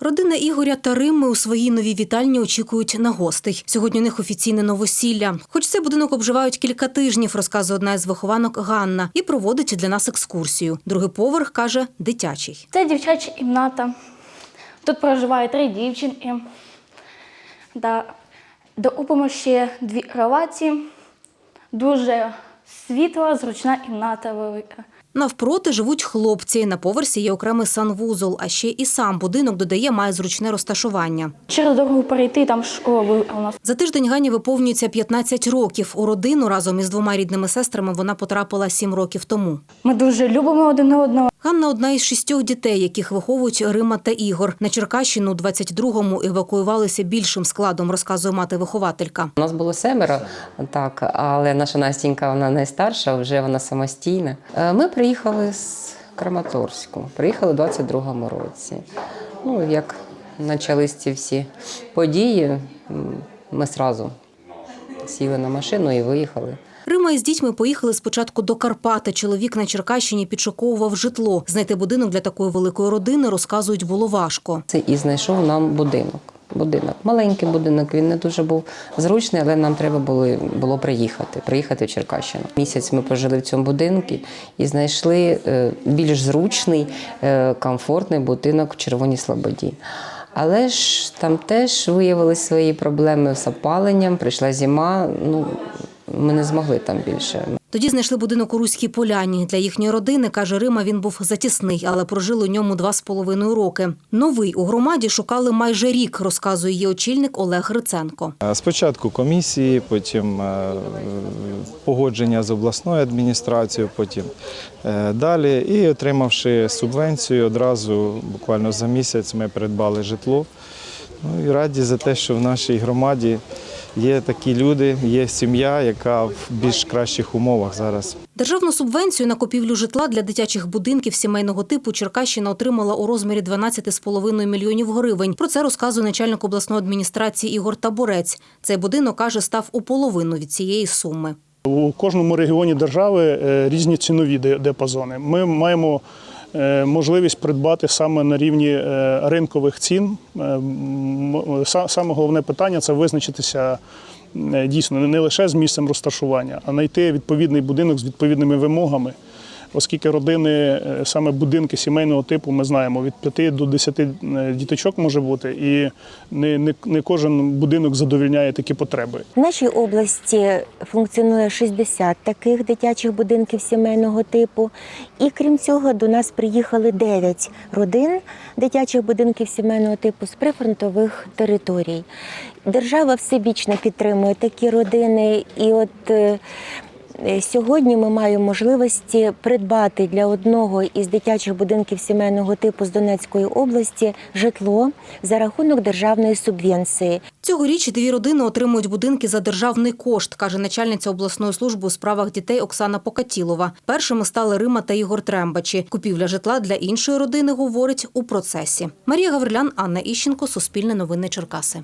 Родина Ігоря та Римми у своїй новій вітальні очікують на гостей. Сьогодні у них офіційне новосілля. Хоч цей будинок обживають кілька тижнів, розказує одна із вихованок Ганна, і проводить для нас екскурсію. Другий поверх каже дитячий. Це дівчача кімната. Тут проживає три дівчинки. Да. Доупимо ще дві кроваті. Дуже світла, зручна кімната велика. Навпроти живуть хлопці. На поверсі є окремий санвузол, а ще і сам будинок додає має зручне розташування. Через дорогу перейти, там школа у нас. За тиждень Гані виповнюється 15 років. У родину разом із двома рідними сестрами вона потрапила 7 років тому. Ми дуже любимо один одного. Ганна одна із шістьох дітей, яких виховують Рима та Ігор. На Черкащину у 22-му евакуювалися більшим складом, розказує мати-вихователька. У нас було семеро, так, але наша Настінька, вона найстарша, вже вона самостійна. Е, Ми приїхали з Краматорську, приїхали у 22-му році. Ну, як почались ці всі події, ми одразу сіли на машину і виїхали. Рима із дітьми поїхали спочатку до Карпати. Чоловік на Черкащині підшуковував житло. Знайти будинок для такої великої родини, розказують, було важко. Це і знайшов нам будинок. Будинок, маленький будинок, він не дуже був зручний, але нам треба було, було приїхати, приїхати в Черкащину. Місяць ми пожили в цьому будинку і знайшли е, більш зручний, е, комфортний будинок в Червоній Слободі. Але ж там теж виявилися свої проблеми з опаленням, прийшла зима, ну ми не змогли там більше. Тоді знайшли будинок у Руській Поляні. Для їхньої родини, каже Рима, він був затісний, але прожили у ньому два з половиною роки. Новий у громаді шукали майже рік, розказує її очільник Олег Гриценко. Е, Спочатку комісії, потім е, погодження з обласною адміністрацією, потім е, далі. І отримавши субвенцію, одразу буквально за місяць ми придбали житло. Ну і раді за те, що в нашій громаді є такі люди, є сім'я, яка в більш кращих умовах зараз. Державну субвенцію на купівлю житла для дитячих будинків сімейного типу Черкащина отримала у розмірі 12,5 мільйонів гривень. Про це розказує начальник обласної адміністрації Ігор Табурець. Цей будинок каже, став у половину від цієї суми. У кожному регіоні держави е, різні цінові ди- діапазони. Ми маємо можливість придбати саме на рівні е, ринкових цін. Е, Саме головне питання це визначитися е, дійсно не лише з місцем розташування, а знайти відповідний будинок з відповідними вимогами. Оскільки родини, е, саме будинки сімейного типу, ми знаємо, від 5 до 10 е, діточок може бути, і не, не, не кожен будинок задовільняє такі потреби. В нашій області функціонує 60 таких дитячих будинків сімейного типу. І крім цього, до нас приїхали 9 родин дитячих будинків сімейного типу з прифронтових територій. Держава всебічно підтримує такі родини. І от е, Сьогодні ми маємо можливості придбати для одного із дитячих будинків сімейного типу з Донецької області житло за рахунок державної субвенції. Цьогоріч дві родини отримують будинки за державний кошт, каже начальниця обласної служби у справах дітей Оксана Покатілова. Першими стали Рима та Ігор Трембачі. Купівля житла для іншої родини, говорить, у процесі. Марія Гаврилян, Анна Іщенко, Суспільне новини Черкаси.